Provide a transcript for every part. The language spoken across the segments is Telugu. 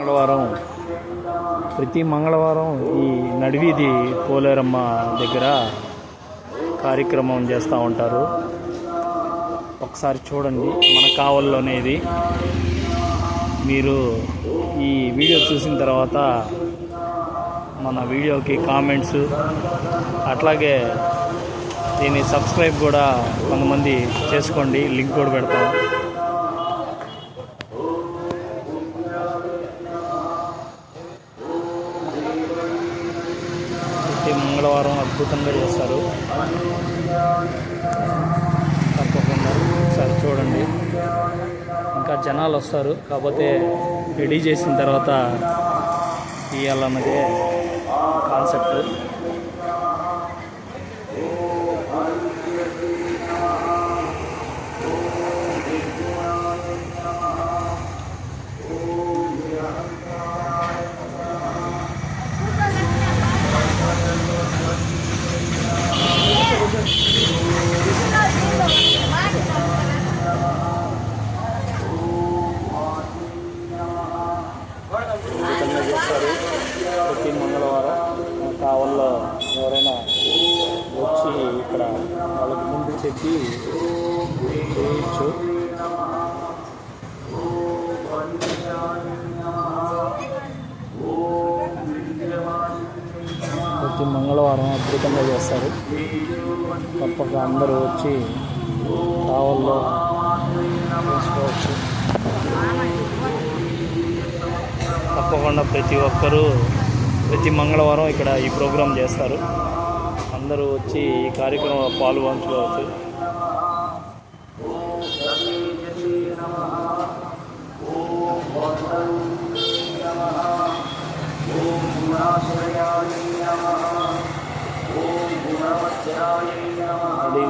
మంగళవారం ప్రతి మంగళవారం ఈ నడివీధి పోలేరమ్మ దగ్గర కార్యక్రమం చేస్తూ ఉంటారు. ఒకసారి చూడండి మన కావల్లోనే ఇది మీరు ఈ వీడియో చూసిన తర్వాత మన వీడియోకి కామెంట్స్ అట్లాగే దీన్ని సబ్స్క్రైబ్ కూడా కొంతమంది చేసుకోండి. లింక్ కూడా పెడతాం. మంగళవారం అద్భుతంగా చేస్తారు. తప్పకుండా. ఒకసారి చూడండి. ఇంకా జనాలు వస్తారు. కాకపోతే రెడీ చేసిన తర్వాత తీయాలన్నదే కాన్సెప్ట్ అద్భుతంగా చేస్తారు ప్రతి మంగళవారం మన కావల్లో ఎవరైనా వచ్చి ఇక్కడ వాళ్ళకి ముందు ప్రతి మంగళవారం అద్భుతంగా చేస్తారు. తప్పక అందరూ వచ్చి కావల్లో చేసుకోవచ్చు తప్పకుండా ప్రతి ఒక్కరూ ప్రతి మంగళవారం ఇక్కడ ఈ ప్రోగ్రాం చేస్తారు. అందరూ వచ్చి ఈ కార్యక్రమంలో పాల్గొంచుకోవచ్చు పంచుకోవచ్చు అది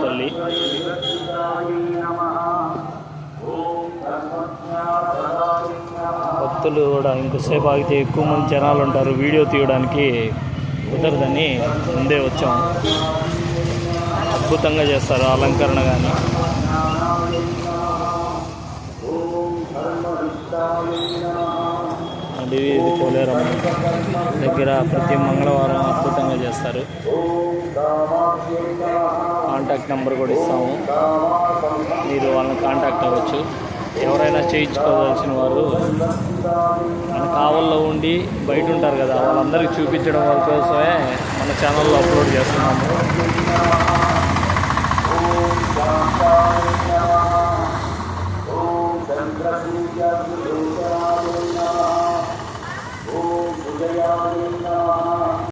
తల్లి. భక్తులు కూడా ఇంకోసేపు ఆగితే ఎక్కువ మంది జనాలు ఉంటారు. వీడియో తీయడానికి కుదరదని ముందే వచ్చాం. అద్భుతంగా చేస్తారు అలంకరణ కానీ అడివి ఇది పోలేరమ్మ. దగ్గర ప్రతి మంగళవారం అద్భుతంగా చేస్తారు. కాంటాక్ట్ నెంబర్ కూడా ఇస్తాము. మీరు వాళ్ళని కాంటాక్ట్ అవ్వచ్చు. ఎవరైనా చేయించుకోవాల్సిన వారు మన కావల్లో ఉండి బయట ఉంటారు కదా వాళ్ళందరికీ చూపించడం వాళ్ళ కోసమే మన ఛానల్లో అప్లోడ్ చేస్తున్నాము.